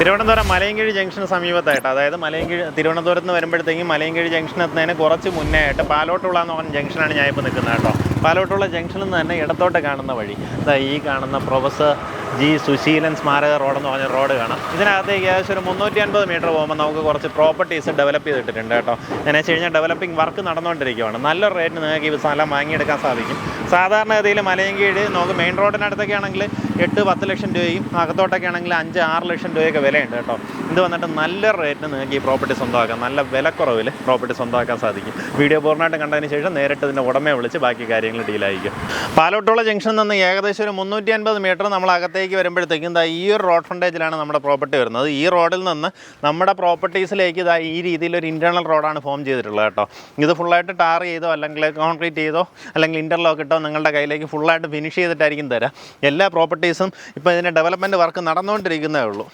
Thiruvananthapuram Malayinkeezhu junction സമീപത്തായിട്ട് അതായത് മലയൻകീഴ് തിരുവനന്തപുരത്ത് നിന്ന് വരുമ്പോഴത്തേക്കും മലയൻകീഴ് ജംഗ്ഷൻ എത്തുന്നതിന് കുറച്ച് മുന്നേ ആയിട്ട് പാലോട്ടുള്ള എന്ന് പറഞ്ഞ ജംഗ്ഷനാണ് ഞാൻ ഇപ്പോൾ നിൽക്കുന്നത് കേട്ടോ. പാലോട്ടുള്ള ജംഗ്ഷനിൽ നിന്ന് തന്നെ ഇടത്തോട്ട് കാണുന്ന വഴി അതാ ഈ കാണുന്ന പ്രൊഫസർ ജി സുശീലൻ സ്മാരക റോഡെന്ന് പറഞ്ഞ റോഡ് കാണാം. ഇതിനകത്തേക്ക് ഏകദേശം ഒരു മുന്നൂറ്റി അൻപത് മീറ്റർ പോകുമ്പോൾ നമുക്ക് കുറച്ച് പ്രോപ്പർട്ടീസ് ഡെവലപ്പ് ചെയ്തിട്ടുണ്ട് കേട്ടോ. എന്നു വെച്ച് കഴിഞ്ഞാൽ ഡെവലപ്പിംഗ് വർക്ക് നടന്നുകൊണ്ടിരിക്കുകയാണ് നല്ല റേറ്റിന് നിങ്ങൾക്ക് ഈ സ്ഥലം വാങ്ങിയെടുക്കാൻ സാധിക്കും. സാധാരണഗതിയിൽ മലയൻകീഴ് നമുക്ക് മെയിൻ റോഡിനടുത്തൊക്കെ ആണെങ്കിൽ എട്ട് പത്ത് ലക്ഷം രൂപയും അകത്തോട്ടൊക്കെ ആണെങ്കിൽ അഞ്ച് ആറ് ലക്ഷം രൂപയൊക്കെ വിലയുണ്ട് കേട്ടോ. ഇത് വന്നിട്ട് നല്ല റേറ്റിന് നിങ്ങൾക്ക് ഈ പ്രോപ്പർട്ടി സ്വന്തമാക്കാം. നല്ല വിലക്കുറവിൽ പ്രോപ്പർട്ടി സ്വന്തമാക്കാൻ സാധിക്കും. വീഡിയോ പൂർണമായിട്ട് കണ്ടതിന് ശേഷം നേരിട്ട് ഇതിന്റെ ഉടമയെ വിളിച്ച് ബാക്കി കാര്യങ്ങൾ ഡീലായിരിക്കും പാലോട്ടുള്ള ജംഗ്ഷനിൽ നിന്ന് ഏകദേശം ഒരു മുന്നൂറ്റി അൻപത് മീറ്റർ നമ്മൾ അകത്തേക്ക് വരുമ്പോഴത്തേക്കും ഇതാ ഈ ഒരു റോഡ് ഫ്രണ്ടേജിലാണ് നമ്മുടെ പ്രോപ്പർട്ടി വരുന്നത്. ഈ റോഡിൽ നിന്ന് നമ്മുടെ പ്രോപ്പർട്ടീസിലേക്ക് ഇതാ ഈ രീതിയിൽ ഒരു ഇന്റേർണൽ റോഡാണ് ഫോം ചെയ്തിട്ടുള്ളത് കേട്ടോ. ഇത് ഫുള്ളായിട്ട് ടാർ ചെയ്തോ അല്ലെങ്കിൽ കോൺക്രീറ്റ് ചെയ്തോ അല്ലെങ്കിൽ ഇന്റർലോക്ക് ഇട്ടോ നിങ്ങളുടെ കയ്യിലേക്ക് ഫുള്ളായിട്ട് ഫിനിഷ് ചെയ്തിട്ടായിരിക്കും തരാം. എല്ലാ പ്രോപ്പർട്ടീസും ഇപ്പോൾ ഇതിന്റെ ഡെവലപ്മെന്റ് വർക്ക് നടന്നുകൊണ്ടിരിക്കുന്നേ ഉള്ളൂ.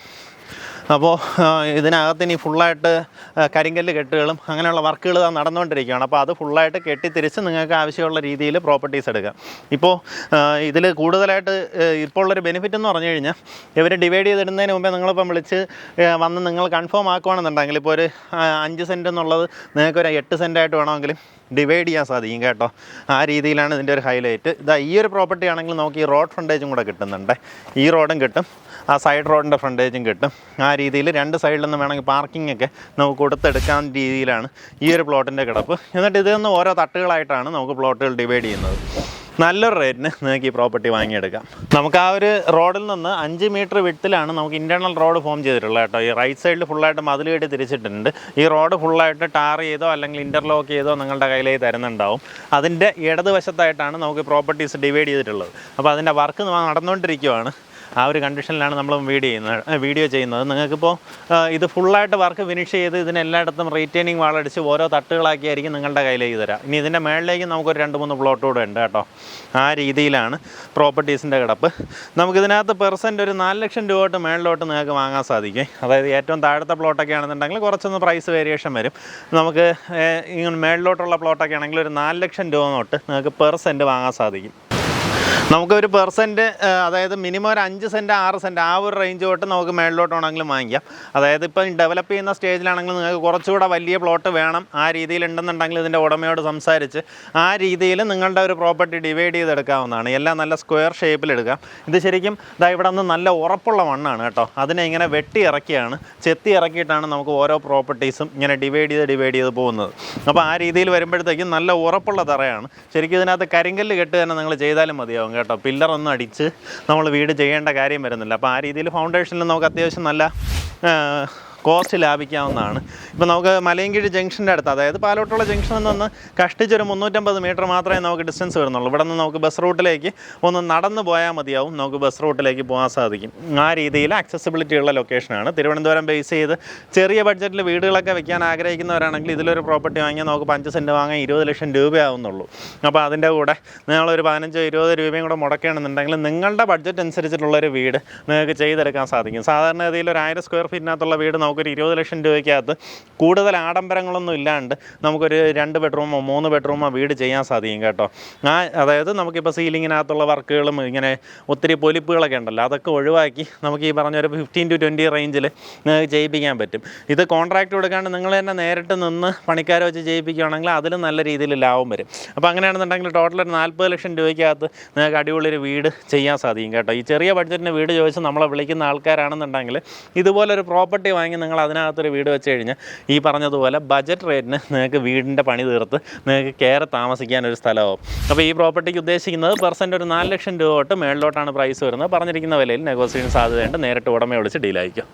അപ്പോൾ ഇതിനകത്ത് ഇനി ഫുള്ളായിട്ട് കരിങ്കല്ല് കെട്ടുകളും അങ്ങനെയുള്ള വർക്കുകൾ നടന്നുകൊണ്ടിരിക്കുകയാണ്. അപ്പോൾ അത് ഫുള്ളായിട്ട് കെട്ടിത്തിരിച്ച് നിങ്ങൾക്ക് ആവശ്യമുള്ള രീതിയിൽ പ്രോപ്പർട്ടീസ് എടുക്കാം. ഇപ്പോൾ ഇതിൽ കൂടുതലായിട്ട് ഇപ്പോൾ ഉള്ളൊരു ബെനിഫിറ്റ് എന്ന് പറഞ്ഞു കഴിഞ്ഞാൽ ഇവർ ഡിവൈഡ് ചെയ്തിടുന്നതിന് മുമ്പേ നിങ്ങളിപ്പം വിളിച്ച് വന്ന് നിങ്ങൾ കൺഫേം ആക്കുവാണെന്നുണ്ടെങ്കിൽ ഇപ്പോൾ ഒരു അഞ്ച് സെന്റ് എന്നുള്ളത് നിങ്ങൾക്ക് ഒരു എട്ട് സെന്റായിട്ട് വേണമെങ്കിലും ഡിവൈഡ് ചെയ്യാൻ സാധിക്കും കേട്ടോ. ആ രീതിയിലാണ് ഇതിന്റെ ഒരു ഹൈലൈറ്റ് ഇതാ ഈ ഒരു പ്രോപ്പർട്ടി ആണെങ്കിൽ നമുക്ക് ഈ റോഡ് ഫ്രണ്ടേജും കൂടെ കിട്ടുന്നുണ്ട്. ഈ റോഡും കിട്ടും. ആ സൈഡ് റോഡിന്റെ ഫ്രണ്ടേജും കിട്ടും. ആ രീതിയിൽ രണ്ട് സൈഡിൽ നിന്ന് വേണമെങ്കിൽ പാർക്കിംഗ് ഒക്കെ നമുക്ക് കൊടുത്തെടുക്കാൻ രീതിയിലാണ് ഈ ഒരു പ്ലോട്ടിന്റെ കിടപ്പ്. എന്നിട്ട് ഇതിൽ നിന്ന് ഓരോ തട്ടുകളായിട്ടാണ് നമുക്ക് പ്ലോട്ടുകൾ ഡിവൈഡ് ചെയ്യുന്നത്. നല്ലൊരു റേറ്റിന് നിങ്ങൾക്ക് ഈ പ്രോപ്പർട്ടി വാങ്ങിയെടുക്കാം. നമുക്ക് ആ ഒരു റോഡിൽ നിന്ന് അഞ്ച് മീറ്റർ വിട്ടിലാണ് നമുക്ക് ഇന്റേർണൽ റോഡ് ഫോം ചെയ്തിട്ടുള്ളത് കേട്ടോ. ഈ റൈറ്റ് സൈഡിൽ ഫുള്ളായിട്ട് മതിൽ കെട്ടി തിരിച്ചിട്ടുണ്ട്. ഈ റോഡ് ഫുള്ളായിട്ട് ടാർ ചെയ്തോ അല്ലെങ്കിൽ ഇന്റർലോക്ക് ചെയ്തോ നിങ്ങളുടെ കയ്യിലേക്ക് തരുന്നുണ്ടാവും. അതിന്റെ ഇടതുവശത്തായിട്ടാണ് നമുക്ക് പ്രോപ്പർട്ടീസ് ഡിവൈഡ് ചെയ്തിട്ടുള്ളത്. അപ്പോൾ അതിന്റെ വർക്ക് നടന്നുകൊണ്ടിരിക്കുവാണ്. ആ ഒരു കണ്ടീഷനിലാണ് നമ്മൾ വീഡിയോ ചെയ്യുന്നത് വീഡിയോ ചെയ്യുന്നത്. നിങ്ങൾക്കിപ്പോൾ ഇത് ഫുള്ളായിട്ട് വർക്ക് ഫിനിഷ് ചെയ്ത് ഇതിന് എല്ലായിടത്തും റീറ്റെയിനിങ് വാളടിച്ച് ഓരോ തട്ടുകളാക്കിയായിരിക്കും നിങ്ങളുടെ കയ്യിലേക്ക് തരാം. ഇനി ഇതിന്റെ മേളിലേക്ക് നമുക്കൊരു രണ്ട് മൂന്ന് പ്ലോട്ട് കൂടെ ഉണ്ട് കേട്ടോ. ആ രീതിയിലാണ് പ്രോപ്പർട്ടീസിന്റെ കിടപ്പ്. നമുക്കിതിനകത്ത് പെർസെന്റ് ഒരു നാല് ലക്ഷം രൂപ തൊട്ട് മേളിലോട്ട് നിങ്ങൾക്ക് വാങ്ങാൻ സാധിക്കും. അതായത് ഏറ്റവും താഴത്തെ പ്ലോട്ടൊക്കെ ആണെന്നുണ്ടെങ്കിൽ കുറച്ചൊന്ന് പ്രൈസ് വേരിയേഷൻ വരും. നമുക്ക് ഇങ്ങനെ മേളിലോട്ടുള്ള പ്ലോട്ടൊക്കെ ആണെങ്കിൽ ഒരു നാല് ലക്ഷം രൂപ തൊട്ട് നിങ്ങൾക്ക് പെർസെന്റ് വാങ്ങാൻ സാധിക്കും. നമുക്കൊരു പെർസെന്റ് അതായത് മിനിമം ഒരു അഞ്ച് സെന്റ് ആറ് സെന്റ് ആ ഒരു റേഞ്ച് തൊട്ട് നമുക്ക് മേളിലോട്ടാണെങ്കിലും വാങ്ങിക്കാം. അതായത് ഇപ്പം ഡെവലപ്പ് ചെയ്യുന്ന സ്റ്റേജിലാണെങ്കിൽ നിങ്ങൾക്ക് കുറച്ചുകൂടെ വലിയ പ്ലോട്ട് വേണം. ആ രീതിയിൽ ഉണ്ടെന്നുണ്ടെങ്കിൽ ഇതിന്റെ ഉടമയോട് സംസാരിച്ച് ആ രീതിയിൽ നിങ്ങളുടെ ഒരു പ്രോപ്പർട്ടി ഡിവൈഡ് ചെയ്തെടുക്കാവുന്നതാണ്. എല്ലാം നല്ല സ്ക്വയർ ഷേപ്പിൽ എടുക്കാം ഇത് ശരിക്കും ഇതാ ഇവിടെ നിന്ന് നല്ല ഉറപ്പുള്ള മണ്ണാണ് കേട്ടോ. അതിനെ ഇങ്ങനെ വെട്ടി ഇറക്കിയാണ്. ചെത്തി ഇറക്കിയിട്ടാണ് നമുക്ക് ഓരോ പ്രോപ്പർട്ടീസും ഇങ്ങനെ ഡിവൈഡ് ചെയ്ത് ഡിവൈഡ് ചെയ്ത് പോകുന്നത്. അപ്പോൾ ആ രീതിയിൽ വരുമ്പോഴത്തേക്കും നല്ല ഉറപ്പുള്ള തറയാണ്. ശരിക്കും ഇതിനകത്ത് കരിങ്കല്ല് കെട്ട് തന്നെ നിങ്ങൾ ചെയ്താലും മതിയാവും. കേട്ടോ. പില്ലറൊന്നും അടിച്ച് നമ്മൾ വീട് ചെയ്യേണ്ട കാര്യം വരുന്നില്ല. അപ്പോൾ ആ രീതിയിൽ ഫൗണ്ടേഷനിൽ നമുക്ക് അത്യാവശ്യം നല്ല കോസ്റ്റ് ലാഭിക്കാവുന്നതാണ്. ഇപ്പോൾ നമുക്ക് മലയൻകീഴ് ജംഗ്ഷന്റെ അടുത്ത് അതായത് പാലോട്ടുള്ള ജംഗ്ഷനിൽ നിന്ന് കഷ്ടിച്ചൊരു മുന്നൂറ്റമ്പത് മീറ്റർ മാത്രമേ നമുക്ക് ഡിസ്റ്റൻസ് വരുന്നുള്ളൂ. ഇവിടെ നിന്ന് നമുക്ക് ബസ് റൂട്ടിലേക്ക് ഒന്ന് നടന്നു പോയാൽ മതിയാവും. നമുക്ക് ബസ് റൂട്ടിലേക്ക് പോകാൻ സാധിക്കും. ആ രീതിയിൽ ആക്സസിബിലിറ്റി ഉള്ള ലൊക്കേഷനാണ് തിരുവനന്തപുരം ബേസ് ചെയ്ത് ചെറിയ ബഡ്ജറ്റിൽ വീടുകളൊക്കെ വെക്കാൻ ആഗ്രഹിക്കുന്നവരാണെങ്കിൽ ഇതിലൊരു പ്രോപ്പർട്ടി വാങ്ങിയാൽ നമുക്ക് അഞ്ച് സെന്റ് വാങ്ങാൻ ഇരുപത് ലക്ഷം രൂപയാവുന്നുള്ളൂ. അപ്പോൾ അതിന്റെ കൂടെ നിങ്ങളൊരു പതിനഞ്ചോ ഇരുപത് രൂപയും കൂടെ മുടക്കുകയാണെന്നുണ്ടെങ്കിൽ നിങ്ങളുടെ ബഡ്ജറ്റ് അനുസരിച്ചിട്ടുള്ളൊരു വീട് നിങ്ങൾക്ക് ചെയ്തെടുക്കാൻ സാധിക്കും. സാധാരണഗതിയിൽ ഒരു ആയിരം സ്ക്വയർ ഫീറ്റിനകത്തുള്ള വീട് നമുക്കൊരു ഇരുപത് ലക്ഷം രൂപയ്ക്കകത്ത് കൂടുതൽ ആഡംബരങ്ങളൊന്നും ഇല്ലാണ്ട് നമുക്കൊരു രണ്ട് ബെഡ്റൂമോ മൂന്ന് ബെഡ്റൂമോ വീട് ചെയ്യാൻ സാധിക്കും കേട്ടോ. ആ അതായത് നമുക്കിപ്പോൾ സീലിങ്ങിനകത്തുള്ള വർക്കുകളും ഇങ്ങനെ ഒത്തിരി പൊലിപ്പുകളൊക്കെ ഉണ്ടല്ലോ അതൊക്കെ ഒഴിവാക്കി നമുക്ക് ഈ പറഞ്ഞ ഒരു ഫിഫ്റ്റീൻ ടു ട്വന്റി റേഞ്ചിൽ നിങ്ങൾക്ക് ചെയ്യിപ്പിക്കാൻ പറ്റും. ഇത് കോൺട്രാക്ട് കൊടുക്കാണ്ട് നിങ്ങൾ തന്നെ നേരിട്ട് നിന്ന് പണിക്കാരെ വെച്ച് ചെയ്യിപ്പിക്കുകയാണെങ്കിൽ അതിലും നല്ല രീതിയിൽ ലാഭം വരും. അപ്പോൾ അങ്ങനെയാണെന്നുണ്ടെങ്കിൽ ടോട്ടൽ ഒരു നാൽപ്പത് ലക്ഷം രൂപയ്ക്കകത്ത് നിങ്ങൾക്ക് അടിപൊളി ഒരു വീട് ചെയ്യാൻ സാധിക്കും കേട്ടോ. ഈ ചെറിയ ബഡ്ജറ്റിന് വീട് ചോദിച്ച് നമ്മളെ വിളിക്കുന്ന ആൾക്കാരാണെന്നുണ്ടെങ്കിൽ ഇതുപോലൊരു പ്രോപ്പർട്ടി വാങ്ങി നിങ്ങൾ അതിനകത്തൊരു വീട് വെച്ച് കഴിഞ്ഞാൽ ഈ പറഞ്ഞതുപോലെ ബജറ്റ് റേറ്റിന് നിങ്ങൾക്ക് വീടിന്റെ പണി തീർത്ത് നിങ്ങൾക്ക് കയറി താമസിക്കാൻ ഒരു സ്ഥലമാവും. അപ്പോൾ ഈ പ്രോപ്പർട്ടിക്ക് ഉദ്ദേശിക്കുന്നത് പെർസെന്റ് ഒരു നാല് ലക്ഷം രൂപ തൊട്ട് മേളിലോട്ടാണ് പ്രൈസ് വരുന്നത്. പറഞ്ഞിരിക്കുന്ന വിലയിൽ നെഗോസിയേഷൻ സാധ്യതയുണ്ട്. നേരിട്ട് ഉടമയെ വിളിച്ച് ഡീലായിരിക്കും